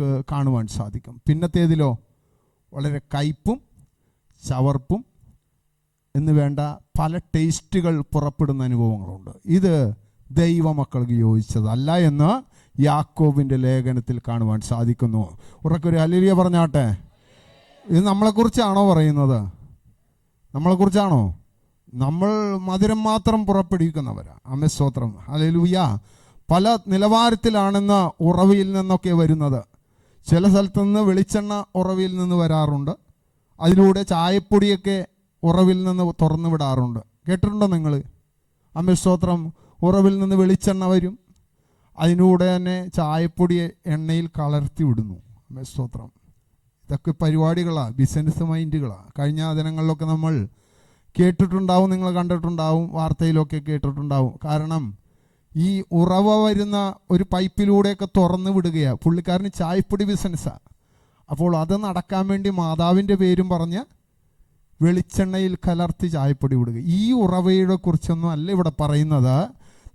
നമുക്ക് കാണുവാൻ സാധിക്കും. പിന്നത്തേതിലോ? വളരെ കയ്പും ചവർപ്പും എന്ന് വേണ്ട പല ടേസ്റ്റുകൾ പുറപ്പെടുന്ന അനുഭവങ്ങളുണ്ട്. ഇത് ദൈവമക്കൾക്ക് യോജിച്ചതല്ല എന്ന് യാക്കോബിന്റെ ലേഖനത്തിൽ കാണുവാൻ സാധിക്കുന്നു. ഉറക്കൊരു അലിലിയ പറഞ്ഞാട്ടെ? ഇത് നമ്മളെക്കുറിച്ചാണോ പറയുന്നത്? നമ്മളെക്കുറിച്ചാണോ? നമ്മൾ മധുരം മാത്രം പുറപ്പെടുവിക്കുന്നവരാണ് അമ്മ സ്തോത്രം. അലലുയ പല നിലവാരത്തിലാണെന്ന് ഉറവിയിൽ നിന്നൊക്കെ വരുന്നത്. ചില സ്ഥലത്തു നിന്ന് വെളിച്ചെണ്ണ ഉറവിൽ നിന്ന് വരാറുണ്ട്. അതിലൂടെ ചായപ്പൊടിയൊക്കെ ഉറവിൽ നിന്ന് തുറന്നു വിടാറുണ്ട്. കേട്ടിട്ടുണ്ടോ നിങ്ങൾ അമ്മസ്തോത്രം ഉറവിൽ നിന്ന് വെളിച്ചെണ്ണ വരും. അതിലൂടെ തന്നെ ചായപ്പൊടി എണ്ണയിൽ കലർത്തി വിടുന്നു അമ്മസ്തോത്രം ഇതൊക്കെ പരിപാടികളാണ് ബിസിനസ് മൈൻഡുകളാണ് കഴിഞ്ഞ ദിനങ്ങളിലൊക്കെ നമ്മൾ കേട്ടിട്ടുണ്ടാവും നിങ്ങൾ കണ്ടിട്ടുണ്ടാവും വാർത്തയിലൊക്കെ കേട്ടിട്ടുണ്ടാവും. കാരണം ഈ ഉറവ വരുന്ന ഒരു പൈപ്പിലൂടെയൊക്കെ തുറന്നു വിടുകയാണ് പുള്ളിക്കാരന് ചായപ്പൊടി ബിസിനസ്സാണ് അപ്പോൾ അത് നടക്കാൻ വേണ്ടി മാതാവിന്റെ പേരും പറഞ്ഞ് വെളിച്ചെണ്ണയിൽ കലർത്തി ചായപ്പൊടി വിടുക. ഈ ഉറവയെ കുറിച്ചൊന്നും അല്ല ഇവിടെ പറയുന്നത്.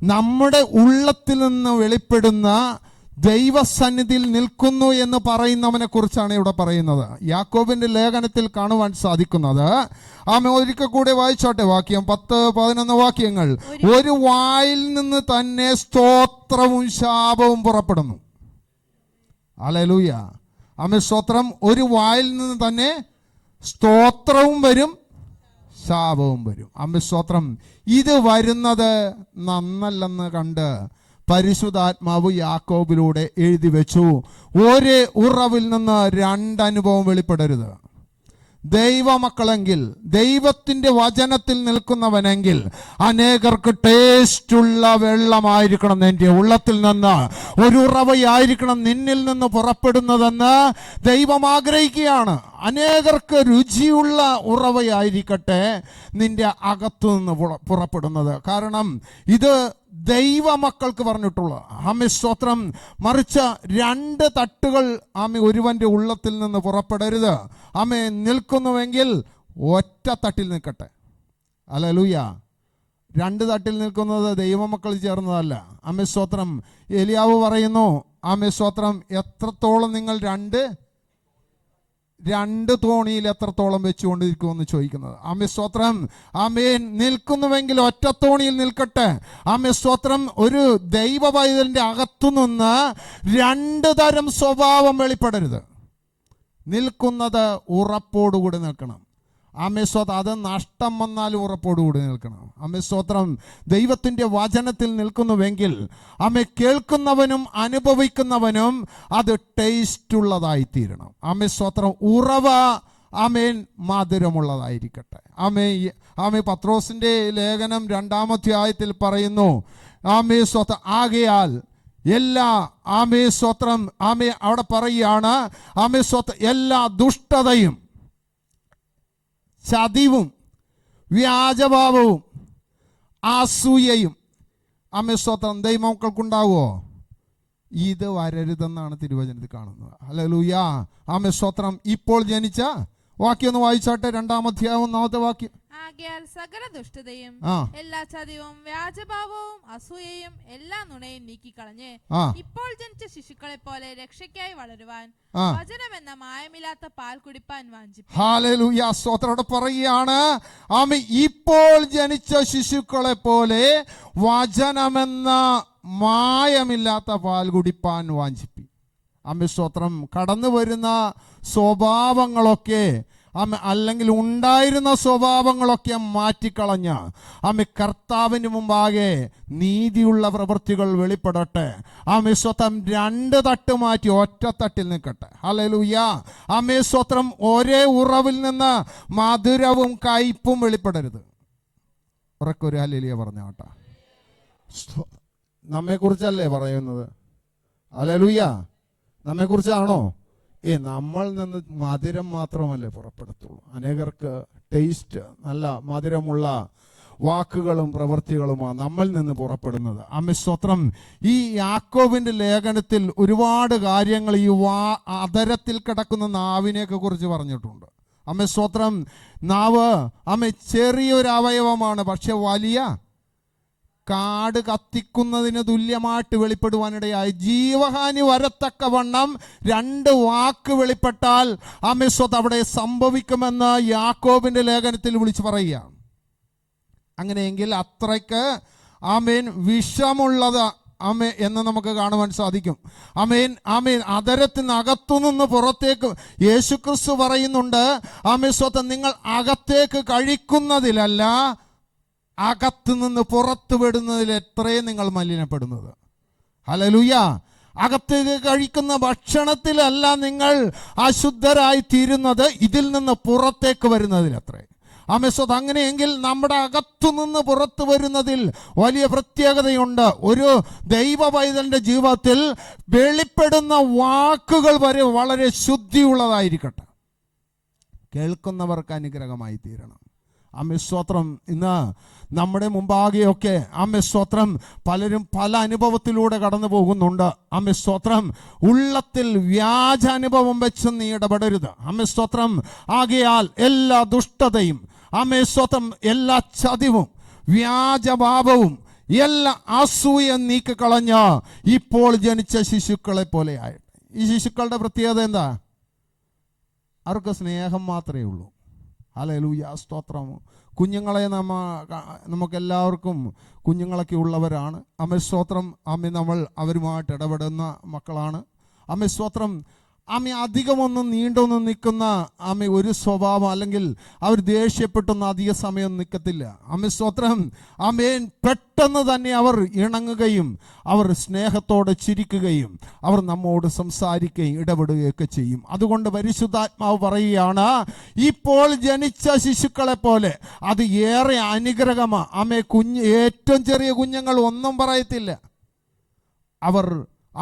നമ്മുടെ ഉള്ളത്തിൽ നിന്ന് വെളിപ്പെടുന്ന ദൈവസന്നിധിയിൽ നിൽക്കുന്നു എന്ന് പറയുന്നവനെ കുറിച്ചാണ് ഇവിടെ പറയുന്നത്. യാക്കോബിന്റെ ലേഖനത്തിൽ കാണുവാൻ സാധിക്കുന്നത്. ആമ ഒരിക്കൽ കൂടെ വായിച്ചോട്ടെ വാക്യം. പത്ത് പതിനൊന്ന് വാക്യങ്ങൾ. ഒരു വായിൽ നിന്ന് തന്നെ സ്തോത്രവും ശാപവും പുറപ്പെടുന്നു. അലലൂയ ആമ സ്തോത്രം. ഒരു വായിൽ നിന്ന് തന്നെ സ്തോത്രവും വരും ശാപവും വരും. അമ്മ സ്തോത്രം. ഇത് വരുന്നത് നന്നല്ലെന്ന് കണ്ട് പരിശുദ്ധാത്മാവ് യാക്കോബിലൂടെ എഴുതി വെച്ചു. ഒരു ഉറവിൽ നിന്ന് രണ്ടനുഭവം വെളിപ്പെടരുത്. ദൈവമക്കളെങ്കിൽ ദൈവത്തിന്റെ വചനത്തിൽ നിൽക്കുന്നവനെങ്കിൽ അനേകർക്ക് ടേസ്റ്റുള്ള വെള്ളമായിരിക്കണം നിന്റെ ഉള്ളത്തിൽ നിന്ന്. ഒരു ഉറവയായിരിക്കണം നിന്നിൽ നിന്ന് പുറപ്പെടുന്നതെന്ന് ദൈവം ആഗ്രഹിക്കുകയാണ്. അനേകർക്ക് രുചിയുള്ള ഉറവയായിരിക്കട്ടെ നിന്റെ അകത്തു നിന്ന് പുറപ്പെടുന്നത്. കാരണം ഇത് ദൈവമക്കൾക്ക് പറഞ്ഞിട്ടുള്ളത് ആമി സ്തോത്രം മറിച്ച് രണ്ട് തട്ടുകൾ ആമി ഒരുവന്റെ ഉള്ളത്തിൽ നിന്ന് പുറപ്പെടരുത്. ആമെ നിൽക്കുന്നുവെങ്കിൽ ഒറ്റ തട്ടിൽ നിൽക്കട്ടെ. അലലൂയ. രണ്ട് തട്ടിൽ നിൽക്കുന്നത് ദൈവമക്കൾ ചേർന്നതല്ല. ആമി സ്തോത്രം എലിയാവ് പറയുന്നു ആമി സ്തോത്രം എത്രത്തോളം നിങ്ങൾ രണ്ട് രണ്ട് തോണിയിൽ എത്രത്തോളം വെച്ചുകൊണ്ടിരിക്കുമെന്ന് ചോദിക്കുന്നത്. ആമേ സ്വത്രം ആമേൻ നിൽക്കുന്നുവെങ്കിൽ ഒറ്റ തോണിയിൽ നിൽക്കട്ടെ. ആമേ സ്വത്രം ഒരു ദൈവ പൈതലിന്റെ അകത്തുനിന്ന് രണ്ട് തരം സ്വഭാവം വെളിപ്പെടരുത്. നിൽക്കുന്നത് ഉറപ്പോടുകൂടി നിൽക്കണം. ആമേ സ്തോത്രം അത് നഷ്ടം വന്നാലും ഉറപ്പോടുകൂടി നിൽക്കണം. ആമേ സ്തോത്രം ദൈവത്തിന്റെ വചനത്തിൽ നിൽക്കുന്നുവെങ്കിൽ ആമെ കേൾക്കുന്നവനും അനുഭവിക്കുന്നവനും അത് ടേസ്റ്റ് ഉള്ളതായിത്തീരണം. ആമേ സ്തോത്രം ഉറവ ആമേൻ മധുരമുള്ളതായിരിക്കട്ടെ അമേ ആമേ പത്രോസിന്റെ ലേഖനം രണ്ടാമധ്യായത്തിൽ പറയുന്നു ആമേ സ്വത്ത ആകയാൽ എല്ലാ ആമേ സ്വത്രം ആമേ അവിടെ പറയുകയാണ് ആമേ സ്വത്ത് എല്ലാ ദുഷ്ടതയും ചതിവും വ്യാജഭാവവും അസൂയയും. ആമേ ദൈവമക്കൾക്കുണ്ടാവോ ഇത് വരരുതെന്നാണ് തിരുവചനത്തിൽ കാണുന്നത്. അല്ലെ ലൂയാ സ്വത്രം ഇപ്പോൾ ജനിച്ച വാക്യം ഒന്ന് വായിച്ചാട്ടെ രണ്ടാം അധ്യായം ഒന്നാമത്തെ വാക്യം. ആകയാൽ സകല ദുഷ്ടതയും എല്ലാ ചതിവും വ്യാജഭാവവും അസൂയയും എല്ലാ നുണയും നീക്കിക്കളഞ്ഞ് ഇപ്പോൾ ജനിച്ച ശിശുക്കളെ പോലെ രക്ഷയ്ക്കായി വളരുവാൻ വചനം എന്ന മായമില്ലാത്ത പാൽ കുടിപ്പാൻ വാഞ്ചിപ്പി ഹാലലൂയ. സ്തോത്രത്തോടെ പറയുകയാണ്. ആമി ഇപ്പോൾ ജനിച്ച ശിശുക്കളെ പോലെ വചനമെന്ന മായമില്ലാത്ത പാൽ കുടിപ്പാൻ വാഞ്ചിപ്പി അമ്മ സ്തോത്രം. കടന്നു വരുന്ന സ്വഭാവങ്ങളൊക്കെ അമ്മ അല്ലെങ്കിൽ ഉണ്ടായിരുന്ന സ്വഭാവങ്ങളൊക്കെ മാറ്റിക്കളഞ്ഞ അമ്മ കർത്താവിന് മുമ്പാകെ നീതിയുള്ള പ്രവൃത്തികൾ വെളിപ്പെടട്ടെ. അമ്മേ സ്വത്രം രണ്ട് തട്ട് മാറ്റി ഒറ്റ തട്ടിൽ നിൽക്കട്ടെ. ഹല്ലേലൂയ അമ്മേ സ്വത്രം ഒരേ ഉറവിൽ നിന്ന് മധുരവും കയ്പും വെളിപ്പെടരുത്. ഉറക്കൊരു ഹല്ലേലിയ പറഞ്ഞ കേട്ടാ. നമ്മെ കുറിച്ചല്ലേ പറയുന്നത്? ഹല്ലേലൂയ നമ്മെ കുറിച്ചാണോ ഏ നമ്മൾ നിന്ന് മധുരം മാത്രമല്ലേ പുറപ്പെടുത്തുള്ളൂ. അനേകർക്ക് ടേസ്റ്റ് നല്ല മധുരമുള്ള വാക്കുകളും പ്രവൃത്തികളുമാണ് നമ്മൾ നിന്ന് പുറപ്പെടുന്നത്. അമ്മ സ്വത്രം ഈ യാക്കോബിന്റെ ലേഖനത്തിൽ ഒരുപാട് കാര്യങ്ങൾ ഈ വാ അതരത്തിൽ കിടക്കുന്ന നാവിനെയൊക്കെ കുറിച്ച് പറഞ്ഞിട്ടുണ്ട്. അമ്മ സ്വത്രം നാവ് അമ്മ ചെറിയൊരു അവയവമാണ് പക്ഷെ വലിയ കാട് കത്തിക്കുന്നതിന് തുല്യമായിട്ട് വെളിപ്പെടുവാനിടയായി. ജീവഹാനി വരത്തക്കവണ്ണം രണ്ട് വാക്ക് വെളിപ്പെട്ടാൽ അമിസ്വത് അവിടെ സംഭവിക്കുമെന്ന് യാക്കോബിന്റെ ലേഖനത്തിൽ വിളിച്ചു പറയുകയാണ് അങ്ങനെയെങ്കിൽ അത്രയ്ക്ക് ആമേൻ വിഷമുള്ളത് ആമേ എന്ന് നമുക്ക് കാണുവാൻ സാധിക്കും. ആമേൻ ആമേൻ. അതരത്തിനകത്തു നിന്ന് പുറത്തേക്ക് യേശുക്രിസ്തു പറയുന്നുണ്ട് ആമേ സ്വത്ത് നിങ്ങൾ അകത്തേക്ക് കഴിക്കുന്നതിലല്ല അകത്ത് നിന്ന് പുറത്ത് വിടുന്നതിൽ എത്രയും നിങ്ങൾ മലിനപ്പെടുന്നത്? ഹലലുയ അകത്തേക്ക് കഴിക്കുന്ന ഭക്ഷണത്തിലല്ല നിങ്ങൾ അശുദ്ധരായി തീരുന്നത് ഇതിൽ നിന്ന് പുറത്തേക്ക് വരുന്നതിലത്രേ അമിസ്വത് അങ്ങനെയെങ്കിൽ നമ്മുടെ അകത്തു നിന്ന് പുറത്തു വരുന്നതിൽ വലിയ പ്രത്യേകതയുണ്ട്. ഒരു ദൈവ ജീവിതത്തിൽ വെളിപ്പെടുന്ന വാക്കുകൾ വരെ വളരെ ശുദ്ധിയുള്ളതായിരിക്കട്ടെ. കേൾക്കുന്നവർക്ക് അനുഗ്രഹമായി തീരണം. അമ്യസ്തോത്രം ഇന്ന് നമ്മുടെ മുമ്പാകെയൊക്കെ അമ്യസ്തോത്രം പലരും പല അനുഭവത്തിലൂടെ കടന്നു പോകുന്നുണ്ട്. അമ്യസ്തോത്രം ഉള്ളത്തിൽ വ്യാജ അനുഭവം വെച്ച് നീ ഇടപെടരുത്. അമ്യസ്തോത്രം ആകയാൽ എല്ലാ ദുഷ്ടതയും അമ്യസ്തോത്രം എല്ലാ ചതിവും വ്യാജഭാവവും എല്ലാ അസൂയ നീക്കിക്കളഞ്ഞ് ഇപ്പോൾ ജനിച്ച ശിശുക്കളെ പോലെ ഈ ശിശുക്കളുടെ പ്രത്യേകത എന്താ? അവർക്ക് സ്നേഹം മാത്രമേ ഉള്ളൂ. അല്ലെ ലൂയാ സ്തോത്രം. കുഞ്ഞുങ്ങളെ നമ്മ നമുക്കെല്ലാവർക്കും കുഞ്ഞുങ്ങളൊക്കെ ഉള്ളവരാണ്. അമ്മ സ്തോത്രം അമ്മ നമ്മൾ അവരുമായിട്ട് ഇടപെടുന്ന മക്കളാണ്. അമ്മ സ്തോത്രം അമ്മ അധികമൊന്നും നീണ്ടൊന്നും നിൽക്കുന്ന അമ്മ ഒരു സ്വഭാവം അല്ലെങ്കിൽ അവർ ദേഷ്യപ്പെട്ടൊന്നും അധിക സമയം നിൽക്കത്തില്ല. അമ്മ സ്വത്രം അമ്മേൻ പെട്ടെന്ന് തന്നെ അവർ ഇണങ്ങുകയും അവർ സ്നേഹത്തോടെ ചിരിക്കുകയും അവർ നമ്മോട് സംസാരിക്കുകയും ഇടപെടുകയൊക്കെ ചെയ്യും. അതുകൊണ്ട് പരിശുദ്ധാത്മാവ് പറയുകയാണ് ഇപ്പോൾ ജനിച്ച ശിശുക്കളെ പോലെ അത് ഏറെ അനുഗ്രഹമാണ് ആമെ കുഞ്ഞ് ഏറ്റവും ചെറിയ കുഞ്ഞുങ്ങൾ ഒന്നും പറയത്തില്ല. അവർ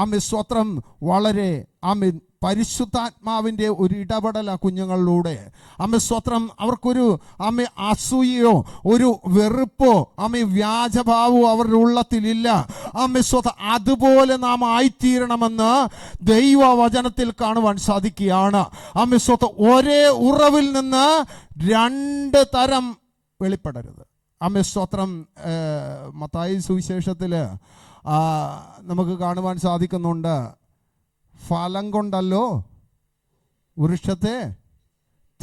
ആമി സ്വത്രം വളരെ ആമി പരിശുദ്ധാത്മാവിന്റെ ഒരു ഇടപെടല കുഞ്ഞുങ്ങളിലൂടെ. അമ്മ സ്വത്രം അവർക്കൊരു അമ്മ അസൂയയോ ഒരു വെറുപ്പോ അമ്മ വ്യാജഭാവോ അവരുടെ ഉള്ളത്തിലില്ല. അമ്മ സ്വത അതുപോലെ നാം ആയിത്തീരണമെന്ന് ദൈവവചനത്തിൽ കാണുവാൻ സാധിക്കുകയാണ്. അമ്മ സ്വത്ത് ഒരേ ഉറവിൽ നിന്ന് രണ്ട് തരം വെളിപ്പെടരുത്. അമ്മ സ്വത്രം മത്തായി സുവിശേഷത്തിൽ നമുക്ക് കാണുവാൻ സാധിക്കുന്നുണ്ട്. ഫലം കൊണ്ടല്ലോ വൃക്ഷത്തെ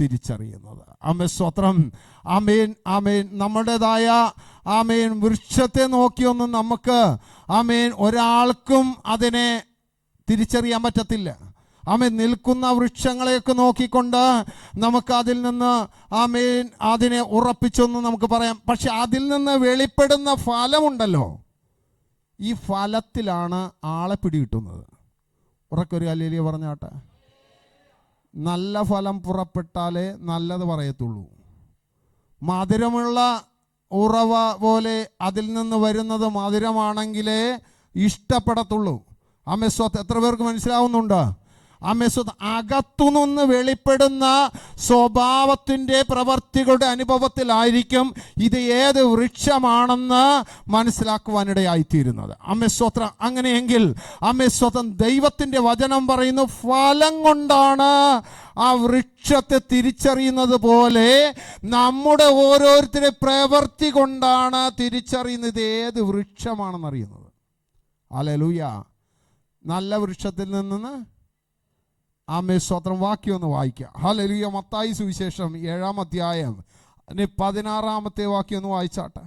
തിരിച്ചറിയുന്നത്. ആമേ സ്വത്രം ആമേൻ ആമേൻ. നമ്മുടേതായ ആമേൻ വൃക്ഷത്തെ നോക്കിയൊന്നും നമുക്ക് ആമേൻ ഒരാൾക്കും അതിനെ തിരിച്ചറിയാൻ പറ്റത്തില്ല. ആമേൻ നിൽക്കുന്ന വൃക്ഷങ്ങളെയൊക്കെ നോക്കിക്കൊണ്ട് നമുക്ക് അതിൽ നിന്ന് ആമേൻ അതിനെ ഉറപ്പിച്ചൊന്ന് നമുക്ക് പറയാം. പക്ഷെ അതിൽ നിന്ന് വെളിപ്പെടുന്ന ഫലമുണ്ടല്ലോ. ഈ ഫലത്തിലാണ് ആളെ പിടികിട്ടുന്നത്. ഉറക്കൊരു അല്ലേലിയ പറഞ്ഞാട്ടെ നല്ല ഫലം പുറപ്പെട്ടാലേ നല്ലത് പറയത്തുള്ളൂ. മധുരമുള്ള ഉറവ പോലെ അതിൽ നിന്ന് വരുന്നത് മധുരമാണെങ്കിലേ ഇഷ്ടപ്പെടത്തുള്ളൂ. അമ്മസ്വത്ത് എത്ര പേർക്ക് മനസ്സിലാവുന്നുണ്ട്? അമ്മസ്വത്ത് അകത്തുനിന്ന് വെളിപ്പെടുന്ന സ്വഭാവത്തിന്റെ പ്രവർത്തികളുടെ അനുഭവത്തിലായിരിക്കും ഇത് ഏത് വൃക്ഷമാണെന്ന് മനസ്സിലാക്കുവാനിടയായിത്തീരുന്നത്. അമ്മസ്വത്ര അങ്ങനെയെങ്കിൽ അമ്മസ്വത്രം ദൈവത്തിന്റെ വചനം പറയുന്നു ഫലം കൊണ്ടാണ് ആ വൃക്ഷത്തെ തിരിച്ചറിയുന്നത് പോലെ നമ്മുടെ ഓരോരുത്തരെ പ്രവൃത്തി കൊണ്ടാണ് തിരിച്ചറിയുന്നത് ഏത് വൃക്ഷമാണെന്നറിയുന്നത്. അലലൂയ നല്ല വൃക്ഷത്തിൽ നിന്ന് ആമേ സ്വത്രം വാക്യം ഒന്ന് വായിക്കാം. ഹലലിയ മത്തായി സുവിശേഷം ഏഴാം അധ്യായം. അതിന് പതിനാറാമത്തെ വാക്യം ഒന്ന് വായിച്ചാട്ടെ.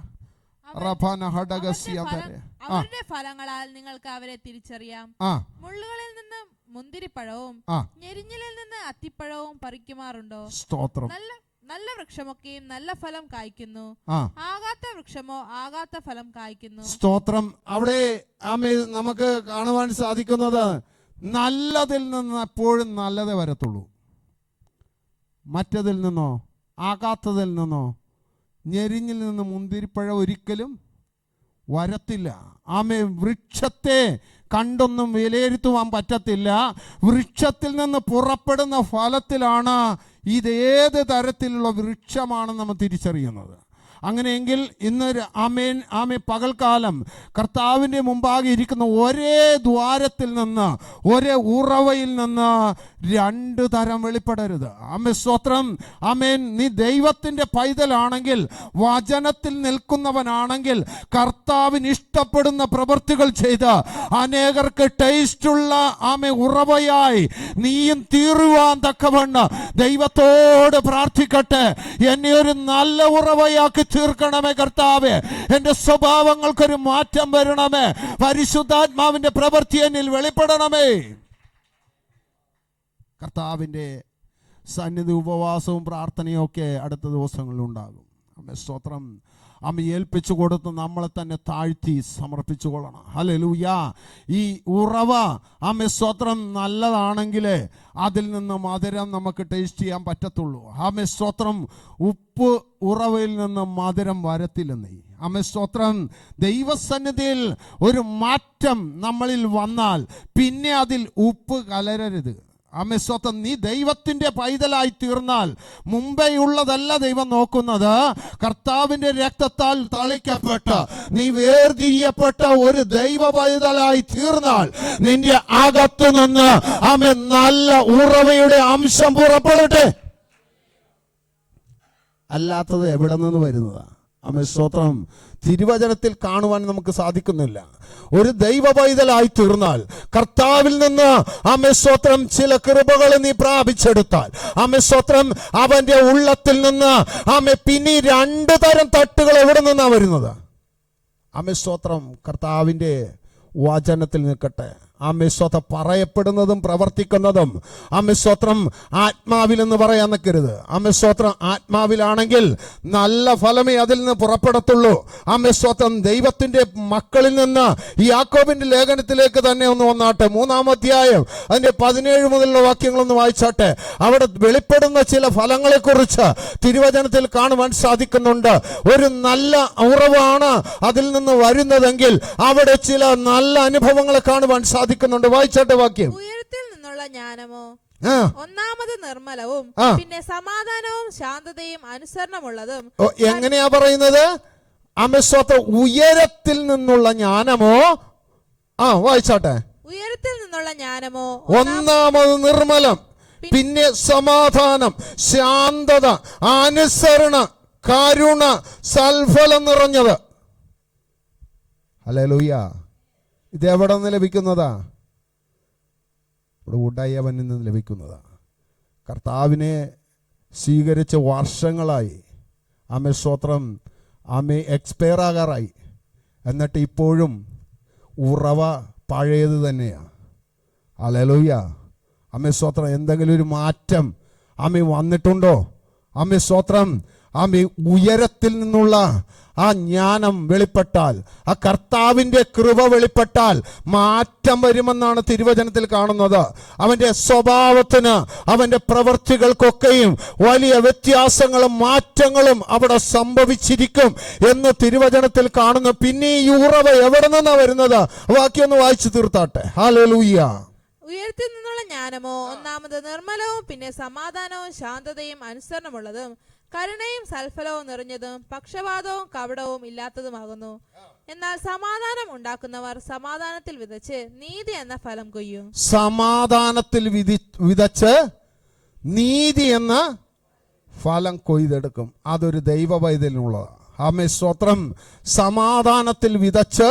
അവരുടെ ഫലങ്ങളാൽ നിങ്ങൾക്ക് അവരെ തിരിച്ചറിയാം. മുള്ളുകളിൽ നിന്ന് മുന്തിരിപ്പഴവും ഞെരിഞ്ഞിലിൽ നിന്ന് അത്തിപ്പഴവും പറിക്കുമാറുണ്ടോ? സ്തോത്രം. നല്ല നല്ല വൃക്ഷമൊക്കെയും നല്ല ഫലം കായ്ക്കുന്നു. ആകാത്ത വൃക്ഷമോ ആകാത്ത ഫലം കായ്ക്കുന്നു. സ്തോത്രം. അവിടെ നമുക്ക് കാണുവാൻ സാധിക്കുന്നത് നല്ലതിൽ നിന്ന് എപ്പോഴും നല്ലതേ വരത്തുള്ളൂ. മറ്റതിൽ നിന്നോ ആകാത്തതിൽ നിന്നോ ഞെരിഞ്ഞിൽ നിന്ന് മുന്തിരിപ്പഴ ഒരിക്കലും വരത്തില്ല. ആമേ വൃക്ഷത്തെ കണ്ടൊന്നും വിലയിരുത്തുവാൻ പറ്റത്തില്ല. വൃക്ഷത്തിൽ നിന്ന് പുറപ്പെടുന്ന ഫലത്തിലാണ് ഇതേത് തരത്തിലുള്ള വൃക്ഷമാണെന്ന് നമ്മൾ തിരിച്ചറിയുന്നത്. അങ്ങനെയെങ്കിൽ ഇന്ന് ആമേൻ ആമേ പകൽക്കാലം കർത്താവിന്റെ മുമ്പാകെ ഇരിക്കുന്ന ഒരേ ദ്വാരത്തിൽ നിന്ന് ഒരേ ഉറവയിൽ നിന്ന് രണ്ട് തരം വെളിപ്പെടരുത്. ആമേ സ്തോത്രം. ആമേൻ. നീ ദൈവത്തിന്റെ പൈതലാണെങ്കിൽ വചനത്തിൽ നിൽക്കുന്നവനാണെങ്കിൽ കർത്താവിന് ഇഷ്ടപ്പെടുന്ന പ്രവൃത്തികൾ ചെയ്ത് അനേകർക്ക് ടേസ്റ്റുള്ള ആമെ ഉറവയായി നീയും തീരുവാൻ തക്കവണ്ണം ദൈവത്തോട് പ്രാർത്ഥിക്കട്ടെ. എന്നെ ഒരു നല്ല ഉറവയാക്കി തീർക്കണമേ കർത്താവേ. എന്റെ സ്വഭാവങ്ങൾക്കൊരു മാറ്റം വരണമേ. പരിശുദ്ധാത്മാവിന്റെ പ്രവൃത്തി എന്നിൽ വെളിപ്പെടണമേ. കർത്താവിന്റെ സന്നിധി ഉപവാസവും പ്രാർത്ഥനയും ഒക്കെ അടുത്ത ദിവസങ്ങളിൽ ഉണ്ടാകും. അമ്മ സ്തോത്രം. അമ്മ ഏൽപ്പിച്ചു കൊടുത്ത് നമ്മളെ തന്നെ താഴ്ത്തി സമർപ്പിച്ചു കൊള്ളണം ഹലലൂയ ഈ ഉറവ അമ്മ സ്തോത്രം നല്ലതാണെങ്കിൽ അതിൽ നിന്ന് മധുരം നമുക്ക് ടേസ്റ്റ് ചെയ്യാൻ പറ്റത്തുള്ളൂ. അമ്മ സ്തോത്രം ഉപ്പ് ഉറവയിൽ നിന്ന് മധുരം വരത്തില്ലെന്നേ. അമ്മ സ്തോത്രം ദൈവസന്നിധിയിൽ ഒരു മാറ്റം നമ്മളിൽ വന്നാൽ പിന്നെ അതിൽ ഉപ്പ് കലരരുത്. അമ്മ സ്വത്തം നീ ദൈവത്തിന്റെ പൈതലായി തീർന്നാൽ ഉള്ളതല്ല ദൈവം നോക്കുന്നത്. കർത്താവിന്റെ രക്തത്താൽ തളിക്കപ്പെട്ട നീ വേർതിരിയപ്പെട്ട ഒരു ദൈവ പൈതലായി തീർന്നാൽ നിന്റെ അകത്തു നിന്ന് അമ്മ നല്ല ഉറവയുടെ അംശം പുറപ്പെടട്ടെ. അല്ലാത്തത് എവിടെ നിന്ന് വരുന്നതാ? അമ്മ സ്തോത്രം. തിരുവചനത്തിൽ കാണുവാൻ നമുക്ക് സാധിക്കുന്നില്ല. ഒരു ദൈവ പൈതലായി തീർന്നാൽ കർത്താവിൽ നിന്ന് അമ്മ സ്തോത്രം ചില കൃപകൾ നീ പ്രാപിച്ചെടുത്താൽ അമ്മ സ്തോത്രം അവന്റെ ഉള്ളത്തിൽ നിന്ന് അമ്മ പിന്നെ രണ്ട് തരം തട്ടുകൾ എവിടെ നിന്നാണ് വരുന്നത്? അമ്മ സ്തോത്രം കർത്താവിന്റെ വചനത്തിൽ നിൽക്കട്ടെ. അമ്മ സ്തോത്രം പറയപ്പെടുന്നതും പ്രവർത്തിക്കുന്നതും. ആ സ്തോത്രം ആത്മാവിൽ എന്ന് പറയാൻ നിൽക്കരുത്. അമ്മ സ്തോത്രം ആത്മാവിലാണെങ്കിൽ നല്ല ഫലമേ അതിൽ നിന്ന് പുറപ്പെടത്തുള്ളൂ. ആ സ്തോത്രം ദൈവത്തിന്റെ മക്കളിൽ നിന്ന് ഈ ലേഖനത്തിലേക്ക് തന്നെ ഒന്ന് വന്നാട്ടെ. മൂന്നാമധ്യായം അതിന്റെ പതിനേഴ് മുതലുള്ള വാക്യങ്ങളൊന്ന് വായിച്ചാട്ടെ. അവിടെ വെളിപ്പെടുന്ന ചില ഫലങ്ങളെക്കുറിച്ച് തിരുവചനത്തിൽ കാണുവാൻ സാധിക്കുന്നുണ്ട്. ഒരു നല്ല ഉറവാണ് അതിൽ നിന്ന് വരുന്നതെങ്കിൽ അവിടെ ചില നല്ല അനുഭവങ്ങളെ കാണുവാൻ സാധിക്കുന്നുണ്ട് വായിച്ചാട്ടെ വാക്യം. ഉയരത്തിൽ നിന്നുള്ള ജ്ഞാനമോ? ഒന്നാമത് നിർമ്മലവും പിന്നെ സമാധാനവും ശാന്തതയും അനുസരണമുള്ളതും. എങ്ങനെയാ പറയുന്നത്? അമസ്വത്ത് ഉയരത്തിൽ നിന്നുള്ള ജ്ഞാനമോ? ആ വായിച്ചാട്ടെ. ഉയരത്തിൽ നിന്നുള്ള ജ്ഞാനമോ? ഒന്നാമത് നിർമ്മലം പിന്നെ സമാധാനം ശാന്തത അനുസരണ കരുണ സൽഫലം നിറഞ്ഞത്. അല്ലേ ലൂയ്യ ഇത് എവിടെ നിന്ന് ലഭിക്കുന്നതാ? ഇവിടെ ഉടയവനിൽ നിന്ന് ലഭിക്കുന്നതാ. കർത്താവിനെ സ്വീകരിച്ച വർഷങ്ങളായി. ആമെ സ്വത്രം ആമെ എക്സ്പയർ ആകാറായി. എന്നിട്ട് ഇപ്പോഴും ഉറവ പഴയത് തന്നെയാണ് അലലോയ്യ അമ്മ സ്വത്രം എന്തെങ്കിലും ഒരു മാറ്റം അമ്മ വന്നിട്ടുണ്ടോ? അമ്മ സ്വത്രം അമ്മ ഉയരത്തിൽ നിന്നുള്ള ആ ജ്ഞാനം വെളിപ്പെട്ടാൽ ആ കർത്താവിന്റെ കൃപ വെളിപ്പെട്ടാൽ മാറ്റം വരുമെന്നാണ് തിരുവചനത്തിൽ കാണുന്നത്. അവന്റെ സ്വഭാവത്തിന് അവന്റെ പ്രവൃത്തികൾക്കൊക്കെയും വലിയ വ്യത്യാസങ്ങളും മാറ്റങ്ങളും അവിടെ സംഭവിച്ചിരിക്കും എന്ന് തിരുവചനത്തിൽ കാണുന്നു. പിന്നെ ഈ ഉറവ എവിടെ നിന്നാണ് വരുന്നത്? ബാക്കിയൊന്ന് വായിച്ചു തീർത്താട്ടെ. ഹാലൂയ്യ ഉയരത്തിൽ നിന്നുള്ള ജ്ഞാനമോ ഒന്നാമത് നിർമ്മലവും പിന്നെ സമാധാനവും ശാന്തതയും അനുസരണമുള്ളതും കരുണയും സൽഫലവും നിറഞ്ഞതും പക്ഷപാതവും കപടവും ഇല്ലാത്തതുമാകുന്നു. എന്നാൽ സമാധാനം ഉണ്ടാക്കുന്നവർ സമാധാനത്തിൽ വിതച്ച് നീതി എന്ന ഫലം കൊയ്യും. സമാധാനത്തിൽ വിധി വിതച്ച് നീതി എന്ന ഫലം കൊയ്തെടുക്കും. അതൊരു ദൈവ പൈതലിനുള്ളതാണ് ആമേ സ്വത്രം സമാധാനത്തിൽ വിതച്ച്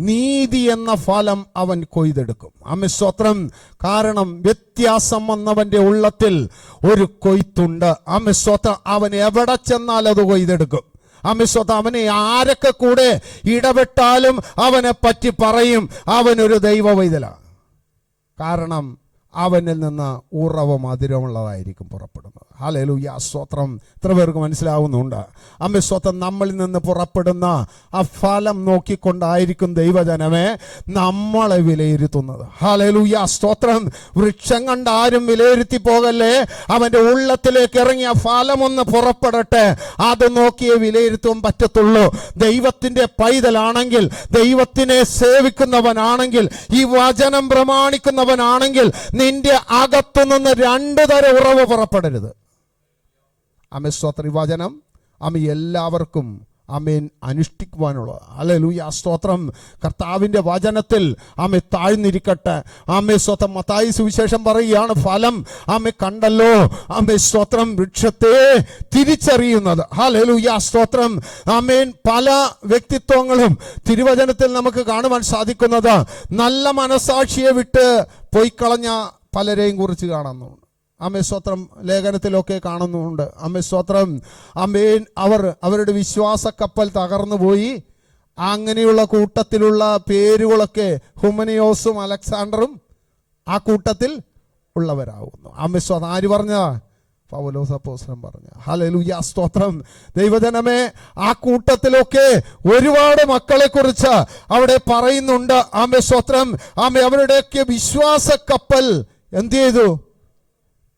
നീതി എന്ന ഫലം അവൻ കൊയ്തെടുക്കും. ആമേ സ്വത്രം. കാരണം വ്യത്യാസം വന്നവന്റെ ഉള്ളത്തിൽ ഒരു കൊയ്ത്തുണ്ട്. ആമേ സ്തോത്രം അവൻ എവിടെ ചെന്നാൽ അത് കൊയ്തെടുക്കും. അമിസ്വത്ത് അവനെ ആരൊക്കെ കൂടെ ഇടപെട്ടാലും അവനെ പറ്റി പറയും. അവനൊരു ദൈവ വൈതലാണ് കാരണം അവനിൽ നിന്ന് ഉറവ മധുരമുള്ളതായിരിക്കും പുറപ്പെടുന്നത്. ഹലലൂയ സ്വത്രം ഇത്ര പേർക്ക് മനസ്സിലാവുന്നുണ്ട്. അമ്മ സ്വത്രം നമ്മളിൽ നിന്ന് പുറപ്പെടുന്ന ആ ഫലം നോക്കിക്കൊണ്ടായിരിക്കും ദൈവജനമേ നമ്മളെ വിലയിരുത്തുന്നത്. ഹലലൂയ സ്തോത്രം വൃക്ഷം കണ്ട് ആരും വിലയിരുത്തി പോകല്ലേ? അവന്റെ ഉള്ളത്തിലേക്ക് ഇറങ്ങിയ ഫലം ഒന്ന് പുറപ്പെടട്ടെ. അത് നോക്കിയേ വിലയിരുത്തുവാൻ പറ്റത്തുള്ളൂ. ദൈവത്തിന്റെ പൈതലാണെങ്കിൽ ദൈവത്തിനെ സേവിക്കുന്നവനാണെങ്കിൽ ഈ വചനം പ്രമാണിക്കുന്നവനാണെങ്കിൽ നിന്റെ അകത്തു നിന്ന് രണ്ട് തരം ഉറവ് പുറപ്പെടരുത്. അമിസ്വത്ര വചനം അമ്മ എല്ലാവർക്കും അമേൻ അനുഷ്ഠിക്കുവാനുള്ള. ആ സ്തോത്രം. കർത്താവിന്റെ വചനത്തിൽ ആമെ താഴ്ന്നിരിക്കട്ടെ. ആമെ സ്വതം മത്തായി സുവിശേഷം പറയുകയാണ് ഫലം. ആമെ കണ്ടല്ലോ. ആമെ സ്തോത്രം. വൃക്ഷത്തെ തിരിച്ചറിയുന്നത്. ഹല്ലേലൂയ. സ്തോത്രം. ആമേൻ. പല വ്യക്തിത്വങ്ങളും തിരുവചനത്തിൽ നമുക്ക് കാണുവാൻ സാധിക്കുന്നത് നല്ല മനസാക്ഷിയെ വിട്ട് പോയിക്കളഞ്ഞ പലരെയും കുറിച്ച് കാണുന്നുണ്ട് അമ്മേ സ്തോത്രം. ലേഖനത്തിലൊക്കെ കാണുന്നുണ്ട്. അമ്മേ സ്തോത്രം. അമ്മേൻ അവർ അവരുടെ വിശ്വാസ കപ്പൽ തകർന്നു പോയി അങ്ങനെയുള്ള കൂട്ടത്തിലുള്ള പേരുകളൊക്കെ ഹുമനിയോസും അലക്സാണ്ടറും ആ കൂട്ടത്തിൽ ഉള്ളവരാകുന്നു അമ്മേ ആര് പറഞ്ഞ? പൗലോസ് അപ്പോസ്തലൻ പറഞ്ഞ. ഹലലുയ സ്തോത്രം. ദൈവജനമേ ആ കൂട്ടത്തിലൊക്കെ ഒരുപാട് മക്കളെ കുറിച്ച് അവിടെ പറയുന്നുണ്ട്. ആമേ സ്തോത്രം. ആമേ അവരുടെയൊക്കെ വിശ്വാസ കപ്പൽ എന്ത് ചെയ്തു?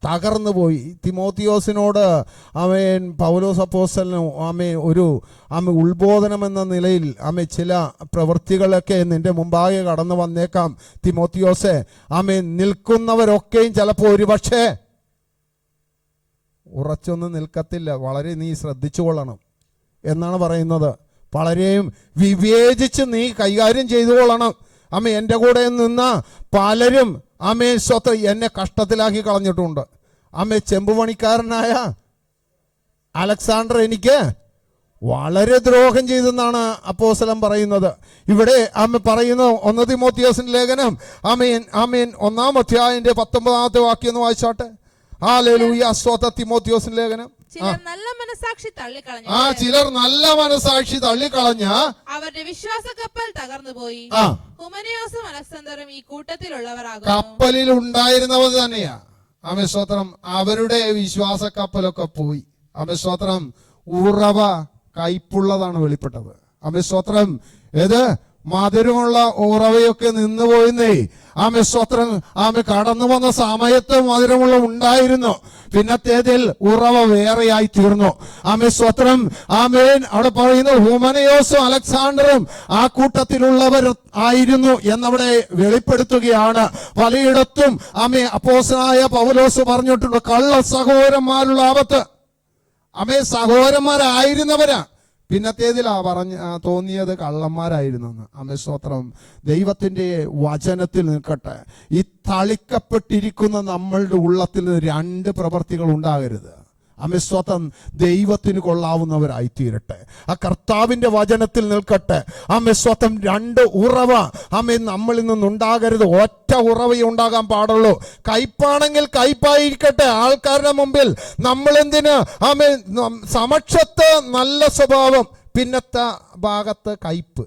തകർന്നു പോയി. തിമോത്തിയോസിനോട് അവൻ പൗലോസ് അപ്പോസ്റ്റലിനും ആമേ ഒരു ആമ ഉത്ബോധനം എന്ന നിലയിൽ ആമേ ചില പ്രവൃത്തികളൊക്കെ നിന്റെ മുമ്പാകെ കടന്നു വന്നേക്കാം തിമോത്തിയോസെ. ആമേ നിൽക്കുന്നവരൊക്കെയും ചിലപ്പോൾ ഒരുപക്ഷേ ഉറച്ചൊന്നും നിൽക്കത്തില്ല. വളരെ നീ ശ്രദ്ധിച്ചു കൊള്ളണം എന്നാണ് പറയുന്നത്. വളരെയും വിവേചിച്ച് നീ കൈകാര്യം ചെയ്തു കൊള്ളണം. അമ്മ എന്റെ കൂടെ നിന്ന പലരും അമ്മേ സ്വത്ത് എന്നെ കഷ്ടത്തിലാക്കി കളഞ്ഞിട്ടുണ്ട്. അമ്മ ചെമ്പുപണിക്കാരനായ അലക്സാണ്ടർ എനിക്ക് വളരെ ദ്രോഹം ചെയ്തെന്നാണ് അപ്പോസ്തലൻ പറയുന്നത്. ഇവിടെ ആമ പറയുന്ന ഒന്നതി തിമോത്തിയോസിന്റെ ലേഖനം ആമേൻ ആമേൻ ഒന്നാം അധ്യായന്റെ പത്തൊമ്പതാമത്തെ വാക്യം ഒന്ന് വായിച്ചാട്ടെ. തിമോത്തിയോസിന്റെ ലേഖനം. ചിലർ നല്ല മനസാക്ഷി തള്ളിക്കളഞ്ഞു. ആ ചിലർ നല്ല മനസാക്ഷി തള്ളിക്കളഞ്ഞ അവരുടെ വിശ്വാസ കപ്പൽ തകർന്നു പോയി ഹുമനിയോസും അലക്സാണ്ടറും ഈ കൂട്ടത്തിലുള്ളവരാകുന്നു. കപ്പലിൽ ഉണ്ടായിരുന്നവർ തന്നെയാ അമസ്വത്രം അവരുടെ വിശ്വാസ കപ്പലൊക്കെ പോയി അമസ്വത്രം ഉറവ കയ്പുള്ളതാണ് വെളിപ്പെട്ടത്. അമസ്വത്രം ഏത്? മധുരമുള്ള ഉറവയൊക്കെ നിന്ന് പോയിന്നേ. ആമെ സ്വത്രം ആമെ കടന്നു വന്ന സമയത്ത് മധുരമുള്ള ഉണ്ടായിരുന്നു. പിന്നത്തേതിൽ ഉറവ വേറെയായി തീർന്നു. ആമെ സ്വത്രം ആമേൻ അവിടെ പറയുന്നു ഹുമനയോസും അലക്സാണ്ടറും ആ കൂട്ടത്തിലുള്ളവർ ആയിരുന്നു എന്നവിടെ വെളിപ്പെടുത്തുകയാണ്. പലയിടത്തും ആമെ അപ്പോസനായ പൗലോസ് പറഞ്ഞിട്ടുണ്ട് കള്ള സഹോദരന്മാരുള്ള ആപത്ത്. ആമേ സഹോദരന്മാരായിരുന്നവരാ. പിന്നത്തേതിലാ പറഞ്ഞ ആ, തോന്നിയത് കള്ളന്മാരായിരുന്നെന്ന്. അമേ ദൈവത്തിന്റെ വചനത്തിൽ നിൽക്കട്ടെ. ഈ തളിക്കപ്പെട്ടിരിക്കുന്ന നമ്മളുടെ ഉള്ളത്തിൽ രണ്ട് പ്രവർത്തികൾ ഉണ്ടാകരുത്. അമിസ്വതം ദൈവത്തിന് കൊള്ളാവുന്നവരായിത്തീരട്ടെ. ആ കർത്താവിന്റെ വചനത്തിൽ നിൽക്കട്ടെ. അമിസ്വതം രണ്ട് ഉറവ. അമ്മ നമ്മളിൽ നിന്നുണ്ടാകരുത്. ഒറ്റ ഉറവയെ ഉണ്ടാകാൻ പാടുള്ളൂ. കയ്പാണെങ്കിൽ കയ്പായിരിക്കട്ടെ ആൾക്കാരുടെ മുമ്പിൽ. നമ്മളെന്തിന്? അമ്മ സമക്ഷത്ത് നല്ല സ്വഭാവം. പിന്നത്തെ ഭാഗത്ത് കയ്പ്.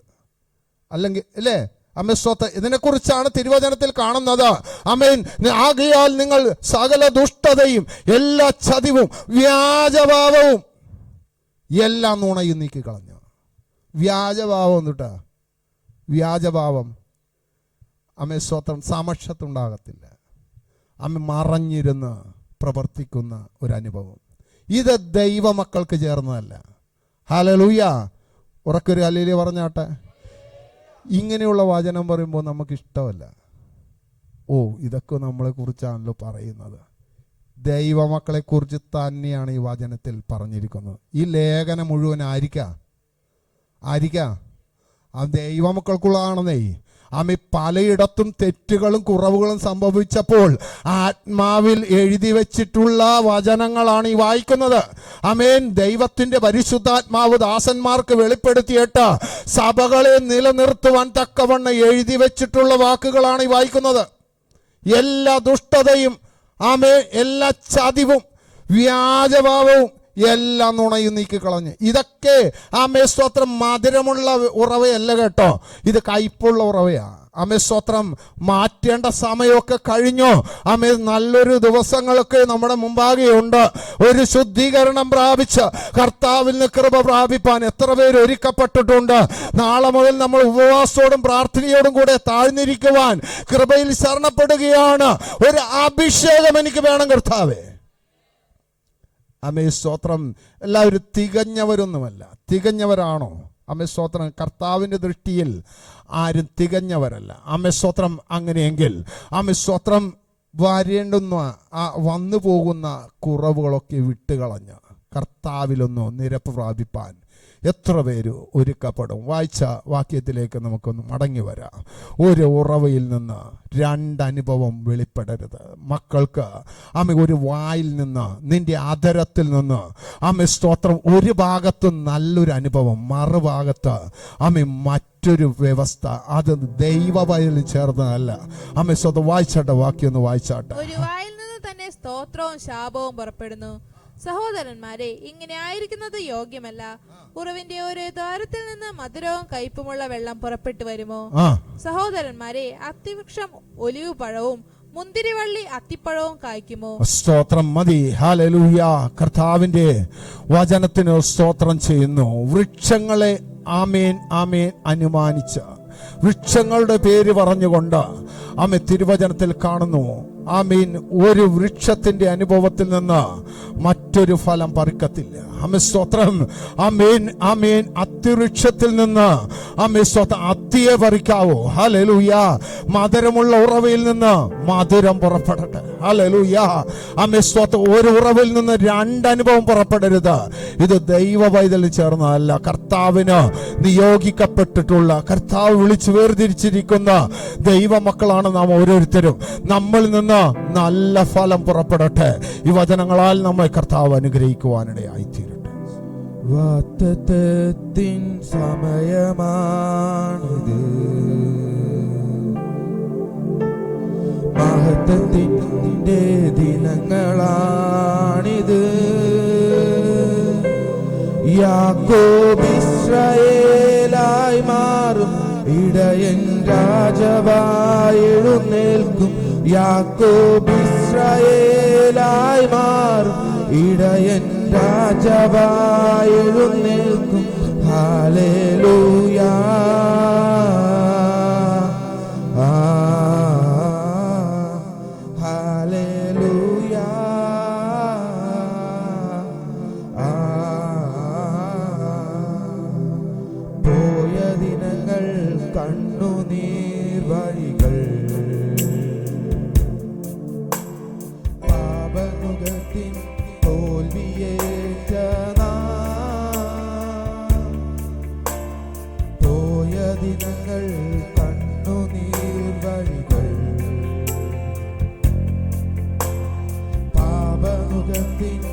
അല്ലെങ്കിൽ അല്ലേ? അമ്മസ്വത്ത് ഇതിനെക്കുറിച്ചാണ് തിരുവചനത്തിൽ കാണുന്നത്. അമേൻ. ആകയാൽ നിങ്ങൾ സകല ദുഷ്ടതയും എല്ലാ ചതിവും വ്യാജഭാവവും എല്ലാം നുണയും നീക്കി കളഞ്ഞു വ്യാജഭാവം എന്നിട്ടാ വ്യാജഭാവം. അമ്മ സ്വത്രം സമക്ഷത്തുണ്ടാകത്തില്ല അമ്മ മറഞ്ഞിരുന്ന് പ്രവർത്തിക്കുന്ന ഒരു അനുഭവം ഇത് ദൈവമക്കൾക്ക് ചേർന്നതല്ല. ഹലലൂയ ഉറക്കൊരു അല്ലേലി പറഞ്ഞാട്ടെ. ഇങ്ങനെയുള്ള വാചനം പറയുമ്പോൾ നമുക്ക് ഇഷ്ടമല്ല ഓ ഇതൊക്കെ നമ്മളെ കുറിച്ചാണല്ലോ പറയുന്നത്. ദൈവമക്കളെ കുറിച്ച് തന്നെയാണ് ഈ വചനത്തിൽ പറഞ്ഞിരിക്കുന്നത്. ഈ ലേഖനം മുഴുവൻ ആയിരിക്കാം? ആയിരിക്കാം? ആ ദൈവമക്കൾക്കുള്ളതാണെന്നേ. ആമി പലയിടത്തും തെറ്റുകളും കുറവുകളും സംഭവിച്ചപ്പോൾ ആത്മാവിൽ എഴുതി വെച്ചിട്ടുള്ള വചനങ്ങളാണ് ഈ വായിക്കുന്നത്. അമേൻ. ദൈവത്തിന്റെ പരിശുദ്ധാത്മാവ് ദാസന്മാർക്ക് വെളിപ്പെടുത്തിയിട്ട് സഭകളെ നിലനിർത്തുവാൻ തക്കവണ്ണം എഴുതി വെച്ചിട്ടുള്ള വാക്കുകളാണ് ഈ വായിക്കുന്നത്. എല്ലാ ദുഷ്ടതയും ആമേ എല്ലാ ചതിവും വ്യാജഭാവവും എല്ലാം നുണയും നീക്കി കളഞ്ഞ് ഇതൊക്കെ ആമേ സ്തോത്രം മധുരമുള്ള ഉറവയല്ല കേട്ടോ. ഇത് കയ്പുള്ള ഉറവയാ. ആമേ സ്തോത്രം മാറ്റേണ്ട സമയമൊക്കെ കഴിഞ്ഞു. ആമേ നല്ലൊരു ദിവസങ്ങളൊക്കെ നമ്മുടെ മുമ്പാകെ ഉണ്ട്. ഒരു ശുദ്ധീകരണം പ്രാപിച്ച് കർത്താവിൽ നിന്ന് കൃപ പ്രാപിപ്പാൻ എത്ര പേര് ഒരുക്കപ്പെട്ടിട്ടുണ്ട്. നാളെ മുതൽ നമ്മൾ ഉപവാസത്തോടും പ്രാർത്ഥനയോടും കൂടെ താഴ്ന്നിരിക്കുവാൻ കൃപയിൽ ശരണപ്പെടുകയാണ്. ഒരു അഭിഷേകം എനിക്ക് വേണം കർത്താവേ. അമേ സ്തോത്രം. എല്ലാവരും തികഞ്ഞവരൊന്നുമല്ല. തികഞ്ഞവരാണോ? അമേ സ്തോത്രം. കർത്താവിന്റെ ദൃഷ്ടിയിൽ ആരും തികഞ്ഞവരല്ല. അമേ സ്തോത്രം അങ്ങനെയെങ്കിൽ അമേ സ്തോത്രം വരേണ്ടുന്ന ആ വന്നു പോകുന്ന കുറവുകളൊക്കെ വിട്ടുകളഞ്ഞ് കർത്താവിലൊന്ന് നിരപ്പ് പ്രാപിപ്പാൻ എത്ര പേര് ഒരുക്കപ്പെടും? വായിച്ച വാക്യത്തിലേക്ക് നമുക്കൊന്ന് മടങ്ങി വരാം. ഒരു ഉറവയിൽ നിന്ന് രണ്ടനുഭവം വെളിപ്പെടരുത്. മക്കൾക്ക് ആമ ഒരു വായിൽ നിന്ന് നിന്റെ ആദരത്തിൽ നിന്ന് ആമ സ്തോത്രം ഒരു ഭാഗത്ത് നല്ലൊരു അനുഭവം മറുഭാഗത്ത് ആമ മറ്റൊരു വ്യവസ്ഥ അത് ദൈവവയലിൽ ചേർന്നതല്ല. അമ്മ സ്വതം വായിച്ചാട്ടെ വാക്യം ഒന്ന് വായിച്ചാട്ടെ. ഒരു വായിൽ നിന്ന് തന്നെ സ്തോത്രവും ശാപവും പുറപ്പെടുന്നു. സഹോദരന്മാരെ ഇങ്ങനെ ആയിരിക്കുന്നത് യോഗ്യമല്ല. ഉറവിന്റെ ഒരു ദ്വാരത്തിൽ നിന്ന് മധുരവും കയ്പുമുള്ള വെള്ളം പുറപ്പെട്ടു വരുമോ? സഹോദരന്മാരെ അത്തിവൃക്ഷം ഒലിവ് പഴവും മുന്തിരിവള്ളി അത്തിപ്പഴവും കായ്ക്കുമോ? സ്തോത്രം മതി. ഹാലലൂയ കർത്താവിന്റെ വചനത്തിന് സ്തോത്രം ചെയ്യുന്നു. വൃക്ഷങ്ങളെ ആമേൻ ആമേൻ അനുമാനിച്ച വൃക്ഷങ്ങളുടെ പേര് പറഞ്ഞുകൊണ്ട് ആമേ തിരുവചനത്തിൽ കാണുന്നു. ആമീൻ ഒരു വൃക്ഷത്തിന്റെ അനുഭവത്തിൽ നിന്ന് മറ്റൊരു ഫലം പറിക്കത്തില്ല. ആമേ സ്തോത്രം. ആമേൻ ആമേൻ. അത്തിവൃക്ഷത്തിൽ നിന്ന് ആമേ സ്തോത്രം. അത്തിയെ പറിക്കാവോ? ഹലലൂയ മധുരമുള്ള ഉറവയിൽ നിന്ന് മധുരം പുറപ്പെടട്ടെ. ഹലലൂയ ആമേ സ്തോത്രം. ഒരു ഉറവിൽ നിന്ന് രണ്ട് അനുഭവം പുറപ്പെടരുത്. ഇത് ദൈവ പൈതലിൽ ചേർന്നതല്ല. കർത്താവിന് നിയോഗിക്കപ്പെട്ടിട്ടുള്ള കർത്താവ് വിളിച്ചു വേർതിരിച്ചിരിക്കുന്ന ദൈവ മക്കളാണ് നാം ഓരോരുത്തരും. നമ്മളിൽ നിന്ന് നല്ല ഫലം പുറപ്പെടട്ടെ. ഈ വചനങ്ങളാൽ നമ്മെ കർത്താവ് അനുഗ്രഹിക്കുവാനിടയായി തീരട്ടെ വാത്തത്തിൻ സമയമാണിത്. മഹത്വത്തിന്റെ ദിനങ്ങളാണിത്. യാക്കോബ് ഇസ്രായേലായി മാറും. ഇടയൻ രാജവായിഴുന്നേൽക്കും. യാക്കോബ് ഇസ്രായേലായി മാറും. ഇടയൻ രാജവായി എഴുന്നേൽക്കും ഹാലേലൂയാ வழிகள். பாவமுகத்தின்